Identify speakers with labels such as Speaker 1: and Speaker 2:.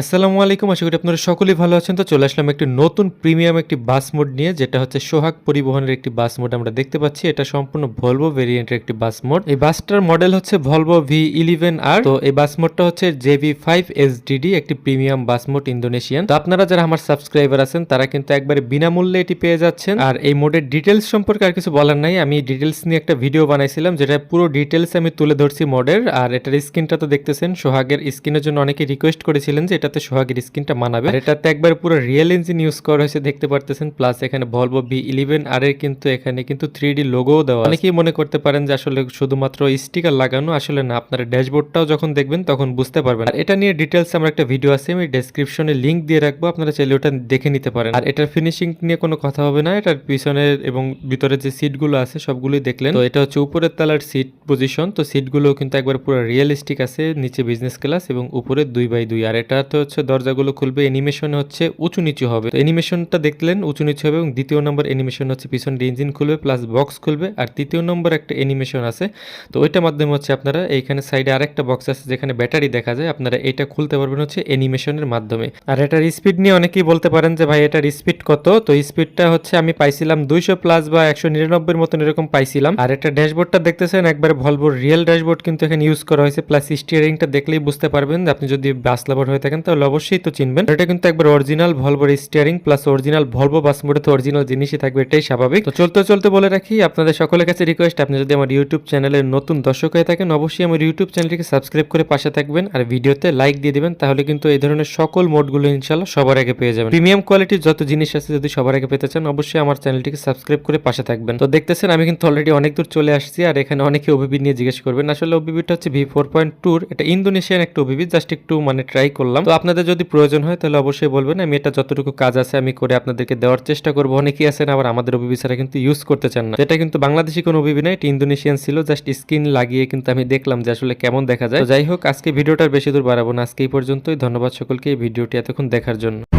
Speaker 1: আসসালামু আলাইকুম, আশা করি আপনারা সকলেই ভালো আছেন। তো চলে আসলাম একটি নতুন প্রিমিয়াম একটি বাস মোড নিয়ে, যেটা হচ্ছে সোহাগ পরিবহনের একটি বাস মোড আমরা দেখতে পাচ্ছি। এটা সম্পূর্ণ ভলভো ভেরিয়েন্টের একটি বাস মোড। এই বাসটার মডেল হচ্ছে ভলভো ভি ইলেভেন আর তো এই বাস মোডটা হচ্ছে জেভি ফাইভ এস ডিডি একটি প্রিমিয়াম বাস মোড ইন্দোনেশিয়ান। তো আপনারা যারা আমার সাবস্ক্রাইবার আছেন, তারা কিন্তু একবারে বিনামূল্যে এটি পেয়ে যাচ্ছেন। আর এই মোডের ডিটেলস সম্পর্কে আর কিছু বলার নাই। আমি ডিটেলস নিয়ে একটা ভিডিও বানাইছিলাম, যেটা পুরো ডিটেলস আমি তুলে ধরছি মোডের আর এটার স্ক্রিনটা তো দেখতেছেন, সোহাগের স্ক্রিনের জন্য অনেকে রিকোয়েস্ট করেছিলেন যে এটাতে সোহাগের স্ক্রিনটা মানাবে। এটাতে একবার পুরো রিয়েল ইঞ্জিন ইউজ করা হয়েছে, দেখতে পারতেছেন। প্লাস এখানে ভলভো ভি ইলেভেন আর এর কিন্তু এখানে কিন্তু থ্রি ডি লোগোও দেওয়া অনেকেই মনে করতে পারেন যে আসলে শুধুমাত্র স্টিকার লাগানো আসলে না, আপনার ড্যাশবোর্ডটাও যখন দেখবেন তখন বুঝতে পারবেন। আর এটা নিয়ে ডিটেলস আমার একটা ভিডিও আছে, আমি ডেসক্রিপশনে লিংক দিয়ে রাখব, আপনারা চাইলে ওটা দেখে নিতে পারেন। আর এটার ফিনিশিং নিয়ে কোনো কথা হবে না, এটার পিছনের এবং ভিতরে যে সিটগুলো আছে সবগুলোই দেখলেন। তো এটা হচ্ছে উপরের তালার সিট পজিশন তো সিটগুলো কিন্তু একবার পুরো রিয়েলিস্টিক আছে, নিচে বিজনেস ক্লাস এবং উপরে দুই বাই দুই। আর এটা তো হচ্ছে দরজাগুলো খুলবে অ্যানিমেশন হচ্ছে উঁচু নিচু হবে। অ্যানিমেশনটা দেখলেন, উঁচু নিচু হবে এবং দ্বিতীয় নম্বর অ্যানিমেশন হচ্ছে পিছনের ইঞ্জিন খুলবে প্লাস বক্স খুলবে। আর তৃতীয় নম্বর একটা অ্যানিমেশন আছে। তো ওইটার মাধ্যমে হচ্ছে আপনারা এইখানে সাইডে আরেকটা বক্স আছে যেখানে ব্যাটারি দেখা যায়। আপনারা এটা খুলতে পারবেন হচ্ছে অ্যানিমেশনের মাধ্যমে। আর এটার স্পিড নিয়ে অনেকেই বলতে পারেন যে, ভাই, এটার স্পিড কত? তো স্পিডটা হচ্ছে আমি পাইছিলাম দুইশো প্লাস বা একশো নিরানব্বই মতন এরকম পাইছিলাম। আর এটা ড্যাশবোর্ডটা দেখতেছেন, একবার ভলভোর রিয়েল ড্যাশবোর্ড কিন্তু এখানে ইউজ করা হয়েছে। প্লাস স্টিয়ারিংটা দেখলেই বুঝতে পারবেন আপনি যদি বাস লাভার হয়ে থাকেন তাহলে অবশ্যই তো চিনবেন। এটা কিন্তু একবার original ভলভোর steering plus original Volvo bus মোডে তো অরিজিনাল জিনিসই থাকবে, এটাই স্বাভাবিক। তো চলতে চলতে বলে রাখি, আপনাদের সকলের কাছে রিকোয়েস্ট আপনি যদি আমার ইউটিউব চ্যানেলের নতুন দর্শক হয়ে থাকেন, অবশ্যই আমার ইউটিউব চ্যানেলটিকে সাবস্ক্রাইব করে পাশে থাকবেন আর ভিডিওতে লাইক দিয়ে দিবেন, তাহলে কিন্তু এই ধরনের সকল মোডগুলো ইনশাল্লাহ সবার আগে পেয়ে যাবেন। প্রিমিয়াম কোয়ালিটির যত জিনিস আছে যদি সবার আগে পেতে চান, অবশ্যই আমার চ্যানেলটিকে সাবস্ক্রাইব করে পাশে থাকবেন। তো দেখতেছেন, আমি কিন্তু অলরেডি অনেক দূর চলে আসছি আর এখানে অনেকে ওবিবি নিয়ে জিজ্ঞেস করবেন। আসলে ওবিবিটা হচ্ছে ভি ফোর পয়েন্ট টুর এটা ইন্দোনেশিয়ান একটা ওবিবি জাস্ট একটু মানে ট্রাই করলাম। তো আপনাদের যদি প্রয়োজন হয়, তাহলে অবশ্যই বলবেন। আমি এটা যতটুকু কাজ আছে, আমি করে আপনাদেরকে দেওয়ার চেষ্টা করব। অনেকেই আছেন, আবার আমাদের ওবিবি কিন্তু ইউজ করতে চান না। এটা কিন্তু বাংলাদেশি কোনো ওবিবি না, এটি ইন্দোনেশিয়ান ছিল। জাস্ট স্ক্রিন লাগিয়ে কিন্তু আমি দেখলাম যে আসলে কেমন দেখা যায়। যাই হোক, আজকে ভিডিওটার বেশি দূর বাড়াবো না। আজকে এই পর্যন্তই। ধন্যবাদ সকলকে এই ভিডিওটি এতক্ষণ দেখার জন্য।